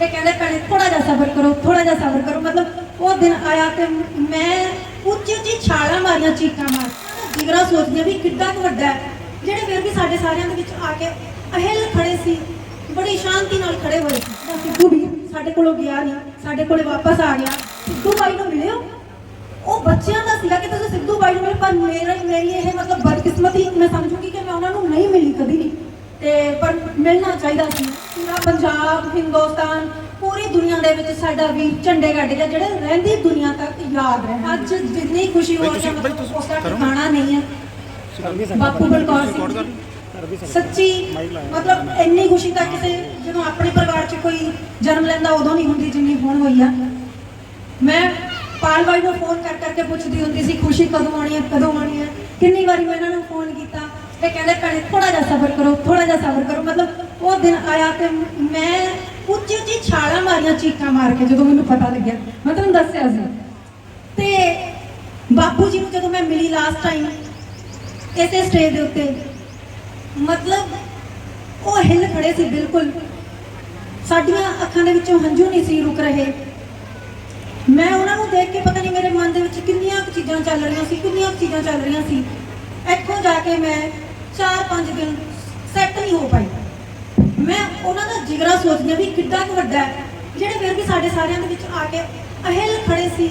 ਤੇ ਕਹਿੰਦੇ ਭੈਣੇ ਥੋੜਾ ਜਿਹਾ ਸਬਰ ਕਰੋ ਥੋੜਾ ਜਿਹਾ ਸਬਰ ਕਰੋ। ਮਤਲਬ ਉਹ ਦਿਨ ਆਇਆ ਤੇ ਮੈਂ ਉੱਚੀ ਉੱਚੀ ਛਾਲਾਂ ਮਾਰੀਆਂ, ਚੀਕਾਂ ਮਾਰ ਜਿਗਰਾ ਸੋਚਦੀਆਂ ਵੀ ਕਿੱਡਾ ਕੁ ਵੱਡਾ ਹੈ। ਜਿਹੜੇ ਫਿਰ ਵੀ ਸਾਡੇ ਸਾਰਿਆਂ ਦੇ ਵਿੱਚ ਆ ਕੇ ਅਹਿਲ ਖੜੇ ਸੀ, ਬੜੀ ਸ਼ਾਂਤੀ ਨਾਲ ਖੜੇ ਹੋਏ ਸੀ। ਸਿੱਧੂ ਵੀ ਸਾਡੇ ਕੋਲੋਂ ਗਿਆ ਨਹੀਂ, ਸਾਡੇ ਕੋਲੇ ਵਾਪਸ ਆ ਗਿਆ। ਸਿੱਧੂ ਬਾਈ ਨੂੰ ਮਿਲਿਓ। ਉਹ ਬੱਚਿਆਂ ਦਾ ਸੀਗਾ ਕਿ ਤੁਸੀਂ ਸਿੱਧੂ ਬਾਈ ਨੂੰ ਮਿਲੇ, ਪਰ ਮੇਰਾ, ਮੇਰੀ ਇਹ ਮਤਲਬ ਬਦਕਿਸਮਤੀ ਮੈਂ ਸਮਝੂਗੀ ਕਿ ਮੈਂ ਉਹਨਾਂ ਨੂੰ ਨਹੀਂ ਮਿਲੀ ਕਦੀ ਨਹੀਂ ਤੇ ਪਰ ਮਿਲਣਾ ਚਾਹੀਦਾ ਸੀ। ਪੂਰਾ ਪੰਜਾਬ ਹਿੰਦੁਸਤਾਨ ਪੂਰੀ ਦੁਨੀਆ ਦੇ ਵਿੱਚ ਸਾਡਾ ਵੀਰ ਝੰਡੇ ਗੱਡ ਗਿਆ ਜਿਹੜੇ ਰਹਿੰਦੀ ਦੁਨੀਆ ਤੱਕ ਯਾਦ ਰਹਿਣ ਅੱਜ ਜਿੰਨੀ ਖੁਸ਼ੀ ਹੋ ਰਹੀ ਹੈ ਉਸ ਦਾ ਨਹੀਂ ਹੈ। ਬਾਪੂ ਬਲਕੌਰ ਸਿੰਘ ਸੱਚੀ ਮਤਲਬ ਇੰਨੀ ਖੁਸ਼ੀ ਤਾਂ ਕਿਸੇ ਜਦੋਂ ਆਪਣੇ ਪਰਿਵਾਰ 'ਚ ਕੋਈ ਜਨਮ ਲੈਂਦਾ ਉਦੋਂ ਨਹੀਂ ਹੁੰਦੀ ਜਿੰਨੀ ਹੁਣ ਹੋਈ ਆ। ਮੈਂ ਪਾਲ ਬਾਈ ਨੂੰ ਫੋਨ ਕਰ ਕਰਕੇ ਪੁੱਛਦੀ ਹੁੰਦੀ ਸੀ ਖੁਸ਼ੀ ਕਦੋਂ ਆਉਣੀ ਹੈ ਕਦੋਂ ਆਉਣੀ ਹੈ? ਕਿੰਨੀ ਵਾਰੀ ਮੈਂ ਇਹਨਾਂ ਨੂੰ ਫੋਨ ਕੀਤਾ ਤੇ ਕਹਿੰਦੇ ਭੈਣੇ ਥੋੜਾ ਜਿਹਾ ਸਬਰ ਕਰੋ ਥੋੜਾ ਜਿਹਾ ਸਬਰ ਕਰੋ। ਮਤਲਬ ਉਹ ਦਿਨ ਆਇਆ ਤੇ ਮੈਂ ਉੱਚੀ ਉੱਚੀ ਛਾਲਾਂ ਮਾਰੀਆਂ, ਚੀਕਾਂ ਮਾਰ ਕੇ ਜਦੋਂ ਮੈਨੂੰ ਪਤਾ ਲੱਗਿਆ। ਮੈਂ ਤੁਹਾਨੂੰ ਦੱਸਿਆ ਸੀ। ਤੇ ਬਾਪੂ ਜੀ ਨੂੰ ਜਦੋਂ ਮੈਂ ਮਿਲੀ ਲਾਸਟ ਟਾਈਮ ਇਸੇ ਸਟੇਜ ਦੇ ਉੱਤੇ, ਮਤਲਬ ਉਹ ਹਿੱਲ ਖੜੇ ਸੀ ਬਿਲਕੁਲ। ਸਾਡੀਆਂ ਅੱਖਾਂ ਦੇ ਵਿੱਚੋਂ ਹੰਝੂ ਨਹੀਂ ਸੀ ਰੁਕ ਰਹੇ। ਮੈਂ ਉਹਨਾਂ ਨੂੰ ਦੇਖ ਕੇ ਪਤਾ ਨਹੀਂ ਮੇਰੇ ਮਨ ਦੇ ਵਿੱਚ ਕਿੰਨੀਆਂ ਕੁ ਚੀਜ਼ਾਂ ਚੱਲ ਰਹੀਆਂ ਸੀ, ਕਿੰਨੀਆਂ ਕੁ ਚੀਜ਼ਾਂ ਚੱਲ ਰਹੀਆਂ ਸੀ। ਇੱਥੋਂ ਜਾ ਕੇ ਮੈਂ 4-5 ਦਿਨ ਮੈਂ ਉਹਨਾਂ ਦਾ ਜਿਗਰਾ ਸੋਚਦੀ ਹਾਂ ਵੀ ਕਿੱਡਾ ਕੁ ਵੱਡਾ ਹੈ, ਜਿਹੜੇ ਫਿਰ ਵੀ ਸਾਡੇ ਸਾਰਿਆਂ ਦੇ ਵਿੱਚ ਆ ਕੇ ਅਹਿਲ ਖੜੇ ਸੀ,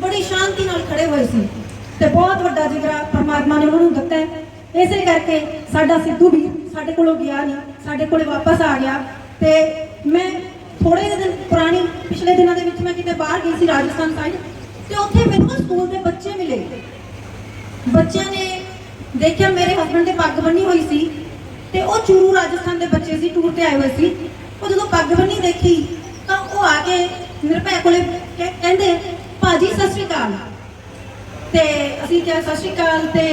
ਬੜੀ ਸ਼ਾਂਤੀ ਨਾਲ ਖੜੇ ਹੋਏ ਸੀ ਤੇ ਬਹੁਤ ਵੱਡਾ ਜਿਗਰਾ ਪਰਮਾਤਮਾ ਨੇ ਉਹਨਾਂ ਨੂੰ ਦਿੱਤਾ ਹੈ। ਇਸੇ ਕਰਕੇ ਸਾਡਾ ਸਿੱਧੂ ਵੀ ਸਾਡੇ ਕੋਲੋਂ ਗਿਆ ਨਹੀਂ, ਸਾਡੇ ਕੋਲੇ ਵਾਪਸ ਆ ਗਿਆ ਤੇ ਮੈਂ ਥੋੜੇ ਜਿਹੇ ਦਿਨ ਪੁਰਾਣੀ, ਪਿਛਲੇ ਦਿਨਾਂ ਦੇ ਵਿੱਚ ਮੈਂ ਕਿਤੇ ਬਾਹਰ ਗਈ ਸੀ ਰਾਜਸਥਾਨ ਸਾਈਡ ਤੇ ਉੱਥੇ ਮੈਨੂੰ ਸਕੂਲ ਦੇ ਬੱਚੇ ਮਿਲੇ। ਬੱਚਿਆਂ ਨੇ ਦੇਖਿਆ ਮੇਰੇ ਹਸਬੰਡ ਦੇ ਪੱਗ ਬੰਨੀ ਹੋਈ ਸੀ। ਤੇ ਉਹ ਚੂਰੂ ਰਾਜਸਥਾਨ ਦੇ ਬੱਚੇ ਸੀ ਟੂਰ ਤੇ ਆਏ ਹੋਏ ਸੀ। ਉਹ ਜਦੋਂ ਪੱਗ ਬੰਨੀ ਦੇਖੀ ਤਾਂ ਉਹ ਆ ਕੇ ਮੇਰੇ ਭੈ ਕੋਲੇ ਕਹਿੰਦੇ ਭਾਜੀ ਸਤਿ ਸ਼੍ਰੀ ਅਕਾਲ। ਤੇ ਅਸੀਂ ਕਿਹਾ ਸਤਿ ਸ਼੍ਰੀ ਅਕਾਲ। ਤੇ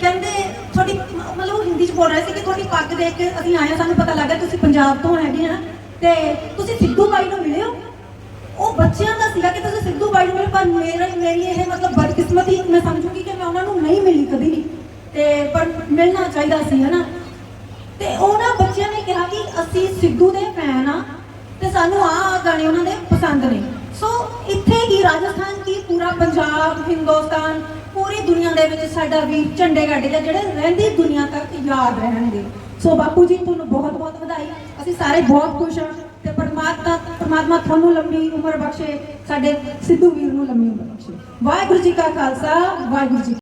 ਕਹਿੰਦੇ ਤੁਹਾਡੀ ਮਤਲਬ ਉਹ ਹਿੰਦੀ ਚ ਬੋਲ ਰਹੇ ਸੀ ਕਿ ਤੁਹਾਡੀ ਪੱਗ ਦੇਖ ਕੇ ਅਸੀਂ ਆਏ ਹਾਂ, ਸਾਨੂੰ ਪਤਾ ਲੱਗਾ ਤੁਸੀਂ ਪੰਜਾਬ ਤੋਂ ਹੈਗੇ ਆ ਤੇ ਤੁਸੀਂ ਸਿੱਧੂ ਬਾਈ ਨੂੰ ਮਿਲੇ ਹੋ? ਉਹ ਬੱਚਿਆਂ ਦਾ ਸੀਗਾ ਕਿ ਤੁਸੀਂ ਸਿੱਧੂ ਬਾਈ ਨੂੰ ਮਿਲੇ ਪਰ ਮੇਰੇ ਮੇਰੀ ਇਹ ਮਤਲਬ ਬਦਕਿਸਮਤੀ ਮੈਂ ਸਮਝੂਗੀ ਕਿ ਮੈਂ ਉਹਨਾਂ ਨੂੰ ਨਹੀਂ ਮਿਲੀ ਕਦੀ ਨਹੀਂ ਤੇ ਪਰ ਮਿਲਣਾ ਚਾਹੀਦਾ ਸੀ ਹਨਾ? ਤੇ ਉਹਨਾਂ ਬੱਚਿਆਂ ਨੇ ਕਿਹਾ ਕਿ ਅਸੀਂ ਸਿੱਧੂ ਦੇ ਫੈਨ ਆ ਤੇ ਸਾਨੂੰ ਆਹ ਗਾਣੇ ਉਹਨਾਂ ਦੇ ਪਸੰਦ ਨੇ। ਸੋ ਇੱਥੇ ਕੀ ਰਾਜਸਥਾਨ ਕੀ ਪੂਰਾ ਪੰਜਾਬ, ਹਿੰਦੁਸਤਾਨ, ਪੂਰੀ ਦੁਨੀਆ ਦੇ ਵਿੱਚ ਸਾਡਾ ਵੀਰ ਝੰਡੇ ਗੱਡ ਦਾ ਜਿਹੜੇ ਰਹਿੰਦੀ ਦੁਨੀਆ ਤੱਕ ਯਾਦ ਰਹਿਣਗੇ। ਸੋ ਬਾਪੂ ਜੀ, ਤੁਹਾਨੂੰ ਬਹੁਤ ਬਹੁਤ ਵਧਾਈ। ਅਸੀਂ ਸਾਰੇ ਬਹੁਤ ਖੁਸ਼ ਹਾਂ ਤੇ ਪਰਮਾਤਮਾ ਪਰਮਾਤਮਾ ਤੁਹਾਨੂੰ ਲੰਬੀ ਉਮਰ ਬਖਸ਼ੇ, ਸਾਡੇ ਸਿੱਧੂ ਵੀਰ ਨੂੰ ਲੰਮੀ ਉਮਰ ਬਖਸ਼ੇ। ਵਾਹਿਗੁਰੂ ਜੀ ਕਾ ਖਾਲਸਾ, ਵਾਹਿਗੁਰੂ ਜੀ